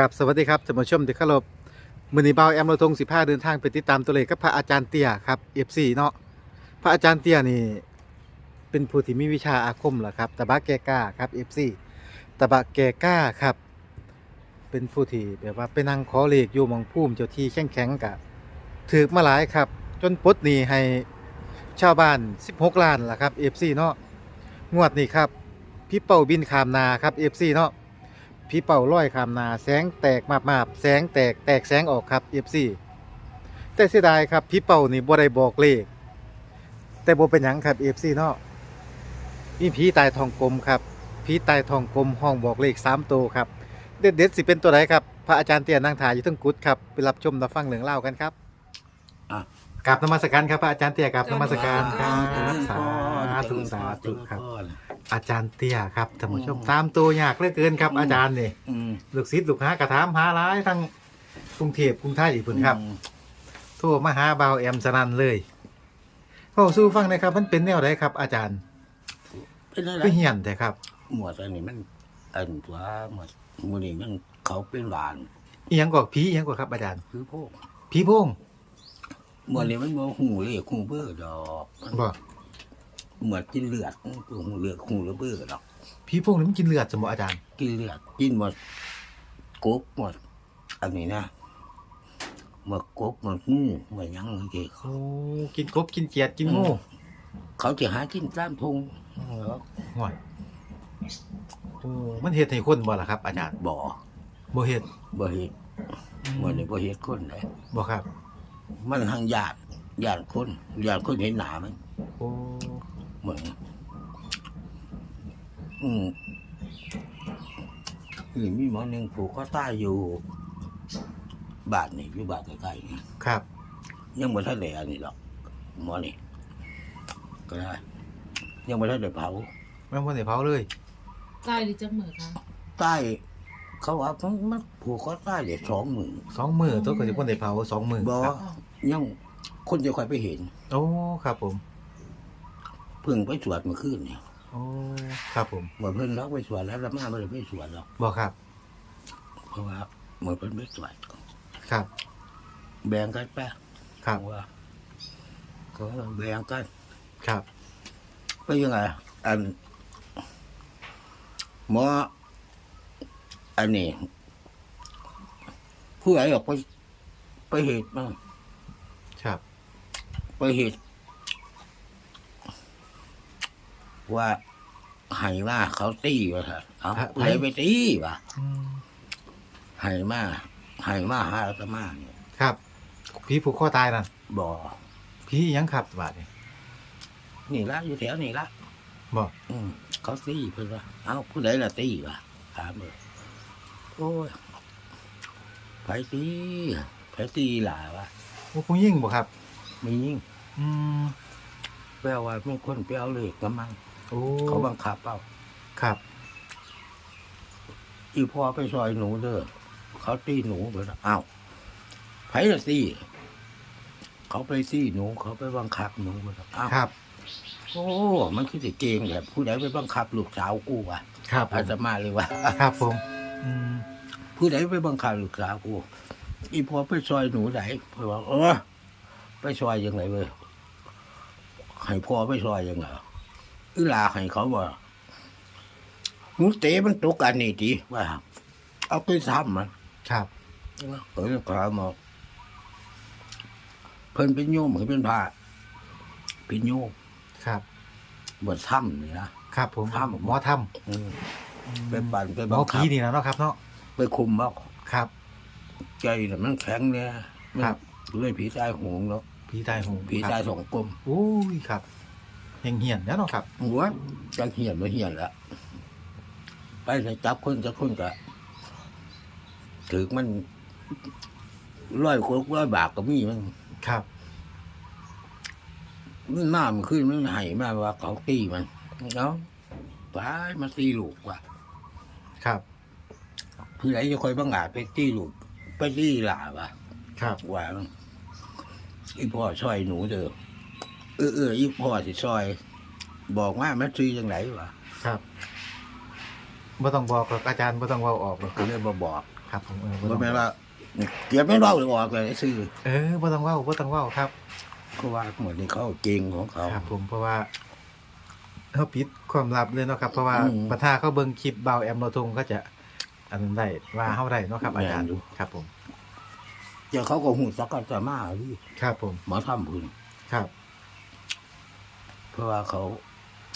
กับสวัสดีครับท่านผู้ชมที่เคารพมือนีเบาแอมเรทง15 เดินทางไปติดตามตัวเลขกับพระอาจารย์เตียครับ F4 เนาะพระอาจารย์เตียนี่เป็นผู้ที่มีวิชาอาคมเหรอครับตะบะแกกล้าครับ F4 ตะบะแกกล้าครับ เป็นผู้ที่แบบว่าไปนั่งขอเลขอยู่หมองภูมิเจ้าที่แข็งแข็งกะถือมาหลายครับ จนปลดหนี้ให้ชาวบ้าน 16 ล้านล่ะครับ F4 เนาะงวดนี้ครับ พี่เป่าบินขามนาครับ F4 เนาะ พี่เป่าร้อยคำนาแสงแตกมาบมาบแสงแตกแตกแสงออกครับ FC แต่เสียดายครับพี่เป่านี่บ่ได้บอกเลข แต่บ่เป็นหยังครับ FC เนาะมีผีตายทองกลมครับผีตายทองกลมห้องบอกเลข3ตัวครับเด็ดเด็ดๆสิเป็นตัวไหนครับพระอาจารย์เตี้ยนั่งถ่ายอยู่เทั้งกุดครับไปรับชมรับฟังเรื่องเล่าวกันครับอะ กราบนมัสการครับพระอาจารย์เตี้ยกราบนมัสการครับเจริญพสาร ธุสาธุครับเจญพอาจารย์เตี้ยครับท่านผู้ชมอืมตามตัวยากเหลือเกินครับ อาจารย์นี่อืมลูกศิษย์ลูกหากระถามหาหลายทั้งกรุงเทพกรุงไทยอีกพุ่นครับ อืมโทรมาหาเบาวแอมสนันเลยเว้าสู้ฟังหนะครับ มันเป็นแนวไหนครับ อาจารย์เป็นอะไรก็เหียนแต่ครับหมวดอันนี้มันอันตัวหมวดหมูนี่มันเขาเป็นหวานอีหยังกว่าผีอีหยังกว่าครับอาจารย์คือพวกผีโพงหมวดนี้มันบ่หูเลยหูเบื่อดอกมันบ่ หมวดกินเลือดตัวหูเลือดหูระเบื่อดอกผีโพงนี่มันกินเลือดสมบ่อาจารย์ กินเลือดกินหมดกบหมดอันนี้นะหมดกบหมดงูหมดหยังเกี่โอ้กินกบกินเกียดกินงูเขาจะหากินตามทงห่วยโอ้มันเฮ็ดให้คนบ่ล่ะครับ อาจารย์บ่บ่เฮ็ดบ่เฮ็ดหมวดนี้บ่เฮ็ดคนเลยบ่ครับ มันทางญาติญาติคนญาติคนเห็นหนามันโอ้ เหมือน อืมนี่มีหมอหนึ่งผูกคอตายอยู่บ้านนี่อยู่บ้านใกล้ๆนี่ครับ ยังไม่ทันได้อันนี้หรอกหมอนี่ก็ได้ยังไม่ทันได้เผามันบ่ได้เผาเลยใต้หรือจักเหมือคะใต้เขาว่ามันมันผูกคอตายเดี๋ยวสองหมื่นสองมื้อตัวก็สิบ่ได้เผาสองมื้อบ่ครับยังคนจะคอยไปเห็น โอ้ ครับผม เพิ่งไปสวดเมื่อคืนนี่โอ้ครับผมเหมือนเพิ่นล็อกไปสวดแล้วแล้วมาไม่ได้ไปสวดหรอกบ่ครับ เพราะว่าเหมือนเพิ่นไปสวดครับ แบ่งกันไปครับว่าก็แบ่งกันครับก็ยังไงอันหมออันนี้ผู้ใหญ่ออกไปไปเหตุบ้างครับ ไปเหตุ ว่าใหายมาเขาตีวะค่ะเอาผู้ใหญ่ไปตีวะอืมใหายมาใหายมาหาอาตมาเนี่ยครับผีผูกคอตายนั่นบ่ผีอิหยังครับบาดนี่นี่ละอยู่แถวนี่ละ บ่อืมเขาตีเพิ่นว่าเอ้าผู้ใดล่ะตีวะถามเลยโอ้ยไผตีไผตีหล่าวะโอ้ผู้ยิ่งบ่ครับ มียิ่งอืมแปลว่ามีคนไปเอาเลยกำมัง โอ้เขาบังคับเอาครับ อีพ่อไปซอยหนูเด้อเขาตีหนูเพิ่นว่าเอ้าไผล่ะตีเขาไปตีหนูเขาไปบังคับหนูเพิ่นว่าเอ้าครับ โอ้ มันคือสิเก่งแหละผู้ใดไปบังคับลูกสาวกูวะครับผอาตมมาเลยว่าครับผมอืมผู้ใดไปบังคับลูกสาวกูอีพอไปซอยหนูไหนเพื่อว่าเออไปซอยยังไงเว้ยให้พ่อไปซอยยังไง อีหลาให้เขาว่าหนูเตะมันตกอันนี้ดีว่า เอาไปซ้ำมันครับเออขามอกเพิ่นเป็นโยมเพิ่นเป็นพระเป็นโยมครับบวชถ้ำนี่นะครับผมถ้ำหมอถ้อืมไปปั่นไปำหมบัองคัผีบนี่นะเนาะครับเนาะไปคุมเอาครับ ใจน่ะมันแข็งเนี่ยมันครับ เลยผีตายโหงเนาะผีตายโหงผีตายครับสองกลม โอ้ยครับเฮียงเหียนแล้วเนาะครับหัวจังเหียนมาเหียนละไปใส่จับคนจับคนกะถึงมันร้อยโคกร้อยบาทก็มีมันครับ มันหน้ามันขึ้นมันไห้มาว่าเขาตีมันเนาะไปมาตีลูกว่ะครับผู้ใดจะคอยบังอาจไปตีลูกไปตีหล่าว่ะครับว่าอีพ่อช่วยหนูเด้อ เออเอออีพ่อสิช่วยบอกว่าแม่ซีจังไหนวะครับบ่ต้องบอกหรอกอาจารย์บ่ต้องเว้าออกหรอกคก็รับเลยมาบอกครับครับผมเออบ่บ่ต้องแม่นว่าเก็บไม่เล่าเลยออกเลยซื้อเออบ่ต้องเว้าบ่ต้องเว้าครับเพราะว่าหมดนี้เขาเก่งของเขา ครับผมเพราะว่าเขาปิดความลับเลยเนาะครับ เพราะว่าอืมประธานเขาเบิ่งคลิปเบาแอมเราทงก็จะอันนั้นได้ว่าเฮาได้เนาะครับ อาจารย์แม่นอยู่ ครับผม เจ้าเขาก็หูสักกันจะมาดิครับผมหมอทำพุ่นครับ เพราะว่าเขา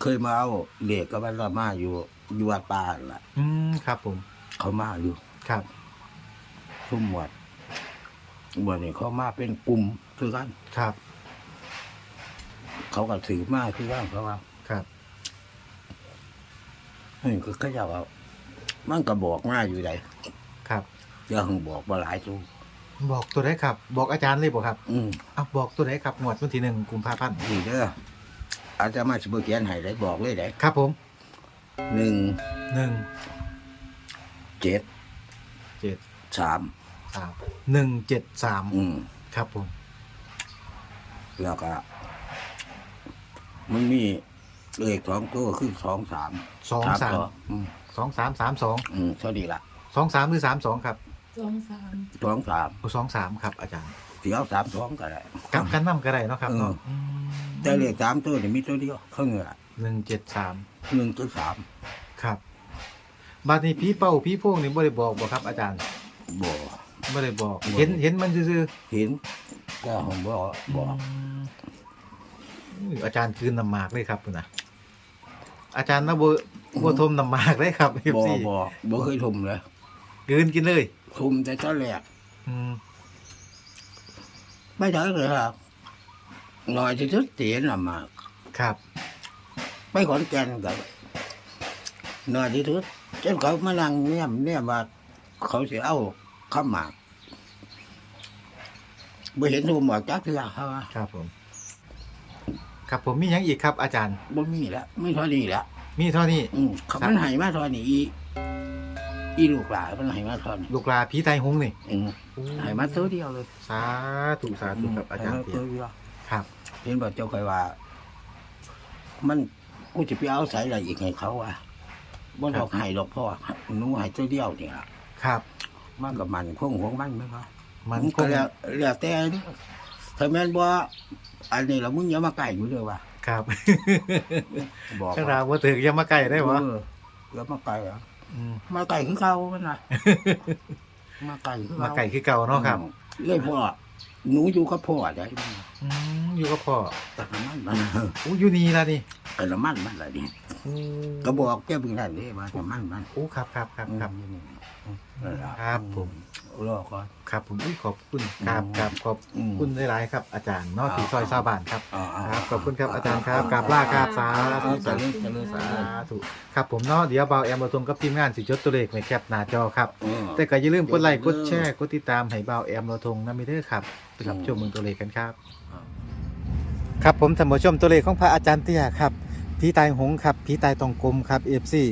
เคยมาเอาเหล็กกับวันละมาอยู่อยู่วัดป่านั่นล่ะ อืมครับผม เขามาอยู่ครับ ทุ่มหมวดหมวดนี่เขามาเป็นกลุ่มคือกัน ครับ เขาก็ถือมาคือกันเพราะว่าครับ เฮ้ยก็เขาจะว่ามันก็บอกมาอยู่ไหนครับอย่าหึงบอกมาหลายตัวบอกตัวไหนครับ บอกอาจารย์เลยบ่ครับ อืม อะบอกตัวไหนครับงวดวันที่หนึ่งกุมภาพันธ์ นี่เด้อ อาจจะมาสบเขียนให้ได้บอกเลยได้ครับผมหนึ่งหนึ่งเจ็ดเจ็ดสามสามหนึ่งเจ็ดสามอืมครับผม แล้วก็มันมีเลขสองตัวคือสองสามสองสาม ตัวอืมสองสามสามสองอืมเท่านี้ละสองสามหรือสามสองครับสองสามสองสามโอ้สองสามครับอาจารย์ เสียวสามสองก็ได้ กลับกันน้ำก็ได้เนาะครับเนาะเออ แต่เลขสามตัวนี่มีตัวเดียวเขาเหงื่อหนึ่งเจ็ดสามหนึ่งตัวสามครับบัดนี้ผีเป้าผีโพงนี่บ่ได้บอกบ่ครับ อาจารย์บ่บ่ได้บอกบ่เห็นเห็นมันซื่อเห็นก็ผมบอกๆบอกอืมอาจารย์คืนน้ำหมากเลยครับพุ่นน่ะอาจารย์นะบ่บ่ทมน้ำหมากเลยครับบอ FC บอกบ่เคยทุ่มเลยคืนกินเลยทุ่มแต่ตอนแรกอืม ไม่ได้เลยครับ หน่อยที่สุดเสียน่ะมากครับ ไปขอนแก่นกับหน่อยที่สุดเจ้าเขามานั่งเนี่ยมเนี่ยว่าเขาจะเอาข้าวหมากไม่เห็นทุ่มหมากจักเทื่อเขาว่าครับผม ครับผมมีหยังอีกครับ อาจารย์ บ่มีแล้วไม่เท่านี้แล้วมีเท่านี้ อืมเขามันให้มาเท่านี้อีอีลูกหลานมันให้มาเท่านี้ลูกลาผีไตหงนี่อืมให้มาตัวเดียวเลยสาธุสาธุครับอาจารย์ให้มเตียตัวเดียว ครับ เห็นบอกเจ้าคอยว่า มันกูจะไปเอาสายอะไรอีกให้เขาอะบ่ดอกให้ดอกพ่อหนูให้ตัวเดียวเนี่ยครับ มันกับมันคงของมันไหมวะมันคก็งแล้วแล้วแต่เด้อถ้าแม่นบ่อันนี้เรามึงอย่ามาใกล้อยู่เด้อว่ะครับบอกถ้าเราบ่ถึงอยังมาใกล้ได้บ่เอออย่ามาใกล้อะอืมมาใกล้คือเก่ามันน่ะมาใกล้คือเก่ามาไก่คือเก่าเนาะครับเลยพ่อหนูอยู่กับพ่อได้ อืมอยู่กับพ่อแต่ละมันมันอู้อยู่นี่ล่ะนี่แต่ละมันมันอะไรนี่อืมก็บอกแก้เพิ่งนั่นนี่ว่าแต่มันมันอู้ครับครับครับครับ อืมนั่นล่ะครับผม รอก่อน ครับผมอุ้ยขอบคุณครับครับขอบอืมคุณหลายๆครับ อาจารย์เนอกที่ซอยซาวบ้านครับ อ่าๆครับขอบคุณครับอาจารย์ครับกราบลาครับสาธุเจสาริธุญเจริญสาสาธุครับผมเนาะเดี๋ยวเบาแอมบะทงกับทีมงานสิจดตัวเลขในแคปหน้าจอครับธุแต่ก็อย่าลืมกดไลค์กดแชร์กดติดตามให้เบาแอมเราทงนะมิเดอร์ครับไปรับชมเมืองตัวเลขกันครับ ครับผมท่านผู้ชมตัวเลขของพระอาจารย์เตี้ยครับผีตายหงส์ครับผีตายตองกลมครับเอฟซี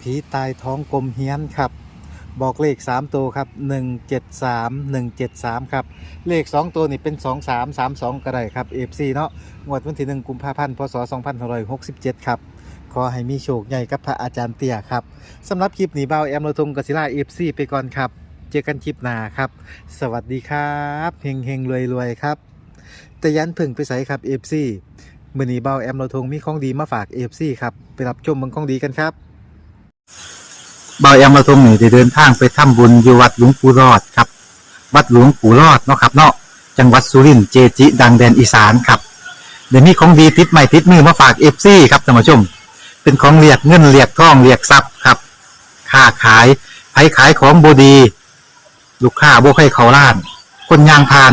ผีตายท้องกลมเฮียนครับ บอกเลข 3 ตัวครับ 173 173 ครับ เลข 2 ตัวนี่เป็น 2332 ก็ได้ครับ FC เนาะงวดวันที่ 1 กุมภาพันธ์พศ2567 ครับขอให้มีโชคใหญ่กับพระอาจารย์เตี้ยครับสำหรับคลิปนี้เบาแอมเราทงกศิลา FC ไปก่อนครับ เจอกันคลิปหน้าครับ สวัสดีครับเฮงเฮงรวยรวยครับ แต่ยันพึ่งไปใส่ครับ FC มือนีเบาแอมเราทงมีของดีมาฝาก FC ครับไปรับชมเมืองของดีกันครับเบาแอมเราทงนี่ได้เดินทางไปทำบุญอยู่วัดหลวงปู่รอดครับ วัดหลวงปู่รอดเนาะครับเนาะจังหวัดสุรินทร์เจจิ ดังแดนอีสานครับเดี๋ยวนี้ของดีติดใหม่ติดมือมาฝากเอฟซีครับท่านผู้ชม เป็นของเรียกเงินเรียกทองเรียกทรัพย์ครับค้าขายไผขายของบดี ลูกค้าบ่ใครเขาล้าน คนยางพาน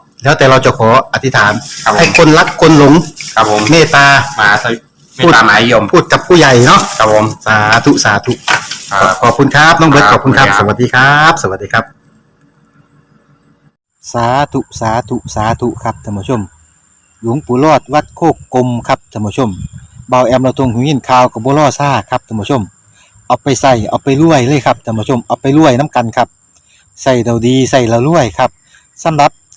แล้วแต่เราจะขออธิษฐาน ครับผม ให้คนรักคนหลงครับผมเมตตา มาสวิไม่ตามหมายยมพูดกับผู้ใหญ่เนาะครับผม สาธุสาธุ ครับ ขอบคุณครับน้องเบิร์ตคขรับอบคุณครับขอบสคุณครับวัสดีครับ สวัสดีครับ สาธุสาธุสาธุครับท่านผู้ชม หลวงปู่รอดวัดโคกกลมครับท่านผู้ชมเบาแอมเราตรงหูยินข่าวกับบัวล่อซ่าครับท่านผู้ชม เอาไปใส่เอาไปรวยเลยครับท่านผู้ชมเอาไปรวยน้ำกันครับใส่เราดีใส่เรารวยครับสำหรับ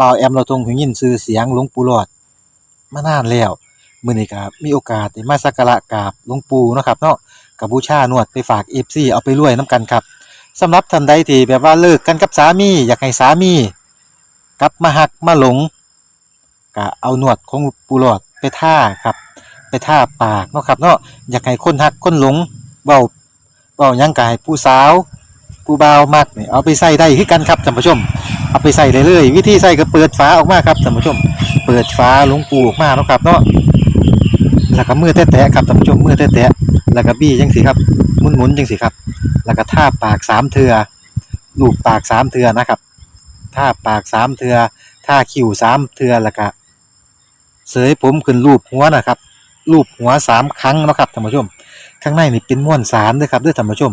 บ่าวแอมเราทรงหูยินชื่อเสียงหลวงปู่หลอดมานานแล้วมื้อนี้ก็มีโอกาสได้มาสักการะกราบหลวงปู่เนาะครับเนาะกับบูชานวดไปฝาก FC เอาไปรวยนํกันครับสำหรับท่านใดที่แบบว่าเลิกกันกับสามี อยากให้สามี กลับมาหักมาหลงก็เอาหนวดของปูหลอดไปท่าครับ ไปท่าปากเนาะครับเนาะอยากให้คนหักคนหลงเบาเบายังกายผู้สาว ผู้บ่าวมักนี่เอาไปใส่ได้คือกันครับท่านผู้ชม เอาไปใส่เลยเลยวิธีใส่ก็เปิดฝาออกมาครับท่านผู้ชม เปิดฝาหลวงปูออกมาเนาะครับเนาะแล้วก็มือแตะๆครับท่านผู้ชมมือแตะๆแล้วก็บี้จังสิครับหมุนๆจังสิครับ แล้วก็ท่าปากสามเทือลูบปากสามเทือนะครับท่าปากสามเทือท่าคิ้วสามเทือแล้วก็เสยผมขึ้นรูปหัวนะครับรูปหัวสามครั้งเนาะครับท่านผู้ชม ข้างในนี่เป็นม้วนสารด้วยครับด้วยท่านผู้ชม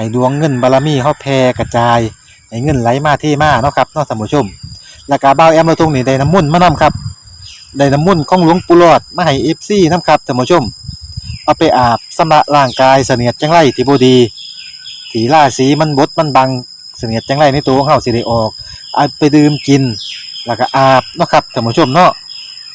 ให้ดวงเงินบารมีเฮาแผ่กระจาย ให้เงินไหลมาเทมาเนาะครับเนาะท่านผู้ชม แล้วก็เบาแอมเราทงนี่ได้น้ำมุ่นต์มานํครับได้น้ำมุ่นต์ของหลวงปู่หลอดมาให้เอฟซีนํครับท่านผู้ชม เอาไปอาบสำระร่างกายเสนียดจังไรที่บ่ดีสีล่าสีมันบดมันบังเสนียดจังไรในตัวของเฮาสิได้ออกเอาไปดื่มกิน แล้วก็อาบเนาะครับท่านผู้ชมเนาะ